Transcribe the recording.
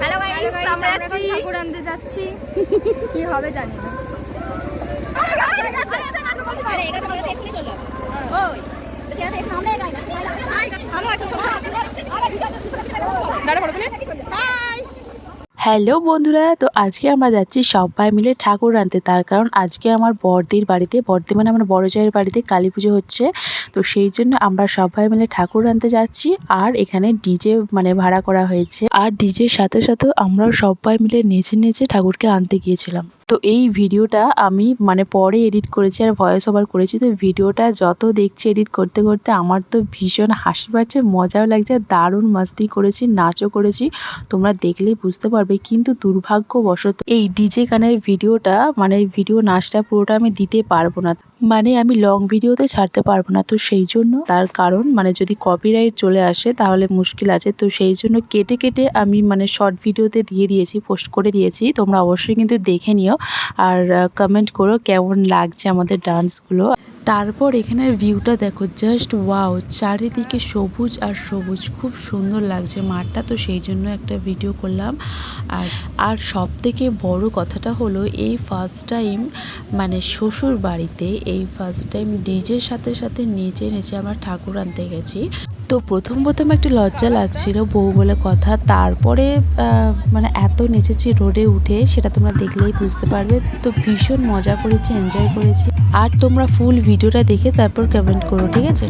Hello guys আমরা যাচ্ছি। ঠাকুর আনতে যাচ্ছি। কি হবে জানি না। হ্যালো বন্ধুরা তো আজকে আমরা যাচ্ছি সবাই মিলে ঠাকুর আনতে। তার কারণ আজকে আমার বড়দির বাড়িতে বড়দি মানে আমার বড় জায়ের বাড়িতে কালী পুজো হচ্ছে। তো সেই জন্য আমরা সবাই মিলে ঠাকুর আনতে যাচ্ছি। আর এখানে ডিজে মানে ভাড়া করা হয়েছে। আর ডিজের সাথে সাথে আমরা সবাই মিলে নেচে নেচে ঠাকুরকে আনতে গিয়েছিলাম। তো এই ভিডিওটা আমি মানে পরে এডিট করেছি আর ভয়েস ওভার করেছি। তো ভিডিওটা যত দেখছি এডিট করতে করতে আমার তো ভীষণ হাসি পাচ্ছে, মজাও লাগছে, দারুণ মাস্তি করেছি, নাচও করেছি। তোমরা দেখলেই বুঝতে পারবে কিন্তু দুর্ভাগ্যবশত এই ডিজে গানের ভিডিওটা মানে ভিডিও নাচটা পুরোটা আমি দিতে পারব না। মানে আমি লং ভিডিওতে ছাড়তে পারব না। তো সেই জন্য তার কারণ মানে যদি কপিরাইট চলে আসে তাহলে মুশকিল আছে। তো সেই জন্য কেটে কেটে আমি মানে শর্ট ভিডিওতে দিয়ে দিয়েছি পোস্ট করে দিয়েছি। তোমরা অবশ্যই কিন্তু দেখে নিও। আর কমেন্ট করো কেমন লাগছে আমাদের ডান্সগুলো তারপর এখানের ভিউটা দেখো জাস্ট ওয়াও চারিদিকে সবুজ আর সবুজ, খুব সুন্দর লাগছে। মাঠটা তো সেই জন্য একটা ভিডিও করলাম। আর আর সব থেকে বড় কথাটা হলো, এই ফার্স্ট টাইম মানে শ্বশুর বাড়িতে এই ফার্স্ট টাইম ডিজের সাথে সাথে নেচে নেচে আমরা ঠাকুর আনতে গেছি। তো প্রথম প্রথম একটু লজ্জা লাগছিল বউ বলে কথা। তারপরে মানে এত নেচেছি রোডে উঠে, সেটা তোমরা দেখলেই বুঝতে পারবে। তো ভীষণ মজা করেছি এনজয় করেছি। আর তোমরা ফুল ভিডিওটা দেখে তারপর কমেন্ট করো, ঠিক আছে?